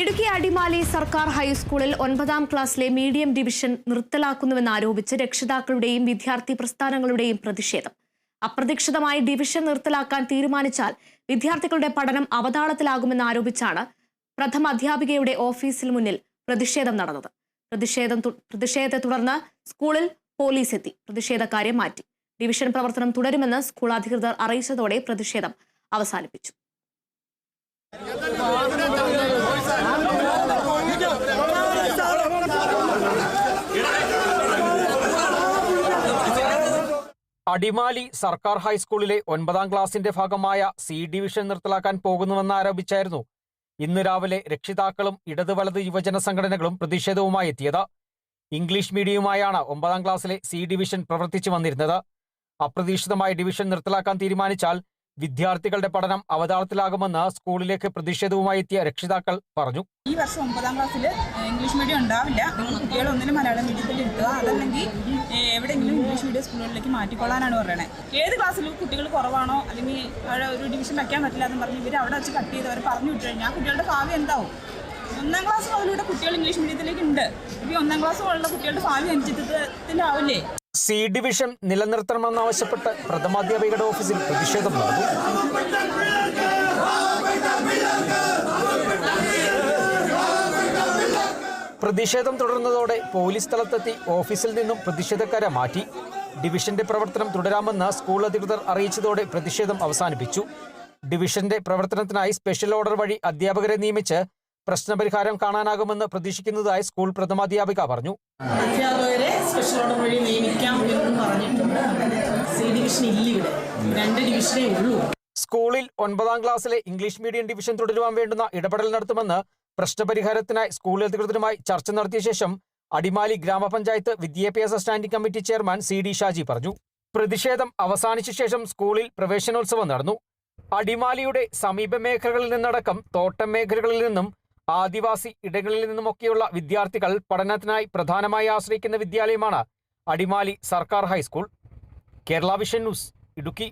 ഇടുക്കി അടിമാലി സർക്കാർ ഹൈസ്കൂളിൽ ഒൻപതാം ക്ലാസ്സിലെ മീഡിയം ഡിവിഷൻ നിർത്തലാക്കുന്നുവെന്ന് ആരോപിച്ച് രക്ഷിതാക്കളുടെയും വിദ്യാർത്ഥി പ്രസ്ഥാനങ്ങളുടെയും പ്രതിഷേധം. അപ്രതീക്ഷിതമായി ഡിവിഷൻ നിർത്തലാക്കാൻ തീരുമാനിച്ചാൽ വിദ്യാർത്ഥികളുടെ പഠനം അവതാളത്തിലാകുമെന്ന് ആരോപിച്ചാണ് പ്രഥമ അധ്യാപികയുടെ ഓഫീസിന് മുന്നിൽ പ്രതിഷേധം നടന്നത്. പ്രതിഷേധം പ്രതിഷേധത്തെ തുടർന്ന് സ്കൂളിൽ പോലീസ് എത്തി. പ്രതിഷേധക്കാരെ മാറ്റി. ഡിവിഷൻ പ്രവർത്തനം തുടരുമെന്ന് സ്കൂൾ അധികൃതർ അറിയിച്ചതോടെ പ്രതിഷേധം അവസാനിപ്പിച്ചു. അടിമാലി സർക്കാർ ഹൈസ്കൂളിലെ ഒൻപതാം ക്ലാസിന്റെ ഭാഗമായ സി ഡിവിഷൻ നിർത്തലാക്കാൻ പോകുന്നുവെന്ന് ആരോപിച്ചായിരുന്നു ഇന്ന് രാവിലെ രക്ഷിതാക്കളും ഇടത് വലത് യുവജന സംഘടനകളും പ്രതിഷേധവുമായി എത്തിയത്. ഇംഗ്ലീഷ് മീഡിയവുമായാണ് ഒമ്പതാം ക്ലാസ്സിലെ സി ഡിവിഷൻ പ്രവർത്തിച്ചു വന്നിരുന്നത്. അപ്രതീക്ഷിതമായി ഡിവിഷൻ നിർത്തലാക്കാൻ തീരുമാനിച്ചാൽ വിദ്യാർത്ഥികളുടെ പഠനം അവതാളത്തിലാകുമെന്ന് സ്കൂളിലേക്ക് പ്രതിഷേധവുമായി എത്തിയ രക്ഷിതാക്കൾ പറഞ്ഞു. ഈ വർഷം ഒമ്പതാം ക്ലാസ്സിൽ ഇംഗ്ലീഷ് മീഡിയം ഉണ്ടാവില്ല. കുട്ടികൾ ഒന്നിനും മലയാളം മീഡിയത്തിൽ എടുക്കുക അതല്ലെങ്കിൽ എവിടെയെങ്കിലും ഇംഗ്ലീഷ് മീഡിയം സ്കൂളുകളിലേക്ക് മാറ്റിക്കൊള്ളാനാണ് പറയുന്നത് ഏത് ക്ലാസ്സിലും കുട്ടികൾ കുറവാണോ അല്ലെങ്കിൽ അവിടെ ഒരു ഡിവിഷൻ വയ്ക്കാൻ പറ്റില്ല എന്ന് പറഞ്ഞ് ഇവർ അവിടെ വെച്ച് കട്ട് ചെയ്ത് അവർ പറഞ്ഞു വിട്ടു കഴിഞ്ഞാൽ കുട്ടികളുടെ ഭാവി എന്താവും? ഒന്നാം ക്ലാസ് മുതലൂടെ കുട്ടികൾ ഇംഗ്ലീഷ് മീഡിയത്തിലേക്ക് ഉണ്ട്. ഈ ഒന്നാം ക്ലാസ് മുതലുള്ള കുട്ടികളുടെ ഭാവി അനിശ്ചിതത്വത്തിലാവില്ലേ സി ഡിവിഷൻ നിലനിർത്തണമെന്നാവശ്യപ്പെട്ട് പ്രഥമാധ്യാപികയുടെ ഓഫീസിൽ പ്രതിഷേധം നടന്നു. പ്രതിഷേധം തുടർന്നതോടെ പോലീസ് സ്ഥലത്തെത്തി ഓഫീസിൽ നിന്നും പ്രതിഷേധക്കാരെ മാറ്റി. ഡിവിഷന്റെ പ്രവർത്തനം തുടരാമെന്ന് സ്കൂൾ അധികൃതർ അറിയിച്ചതോടെ പ്രതിഷേധം അവസാനിപ്പിച്ചു. ഡിവിഷന്റെ പ്രവർത്തനത്തിനായി സ്പെഷ്യൽ ഓർഡർ വഴി അധ്യാപകരെ നിയമിച്ച് പ്രശ്നപരിഹാരം കാണാനാകുമെന്ന് പ്രതീക്ഷിക്കുന്നതായി സ്കൂൾ പ്രഥമാധ്യാപിക പറഞ്ഞു. അധ്യാപകരെ സ്പെഷ്യൽ ഓർഡർ വഴി നിയമിക്കാം എന്ന് പറഞ്ഞിട്ടുണ്ട്. സി ഡിവിഷൻ ഇല്ല ഇവിടെ. രണ്ട് ഡിവിഷനേ ഉള്ളൂ. സ്കൂളിൽ ഒൻപതാം ക്ലാസ്സിലെ ഇംഗ്ലീഷ് മീഡിയം ഡിവിഷൻ തുടരുവാൻ വേണ്ടുന്ന ഇടപെടൽ നടത്തുമെന്ന് പ്രശ്നപരിഹാരത്തിനായി സ്കൂൾ അധികൃതരുമായി ചർച്ച നടത്തിയ ശേഷം അടിമാലി ഗ്രാമപഞ്ചായത്ത് വിദ്യാഭ്യാസ standing committee chairman C D Shaji പറഞ്ഞു. പ്രതിഷേധം അവസാനിച്ച ശേഷം സ്കൂളിൽ പ്രവേശനോത്സവം നടന്നു. അടിമാലിയുടെ സമീപ മേഖലകളിൽ നിന്നടക്കം തോട്ടം മേഖലകളിൽ നിന്നും ആദിവാസി ഇടങ്ങളിൽ നിന്നുമൊക്കെയുള്ള വിദ്യാർത്ഥികൾ പഠനത്തിനായി പ്രധാനമായി ആശ്രയിക്കുന്ന വിദ്യാലയമാണ് അടിമാലി സർക്കാർ high school. Kerala vision news Idukki.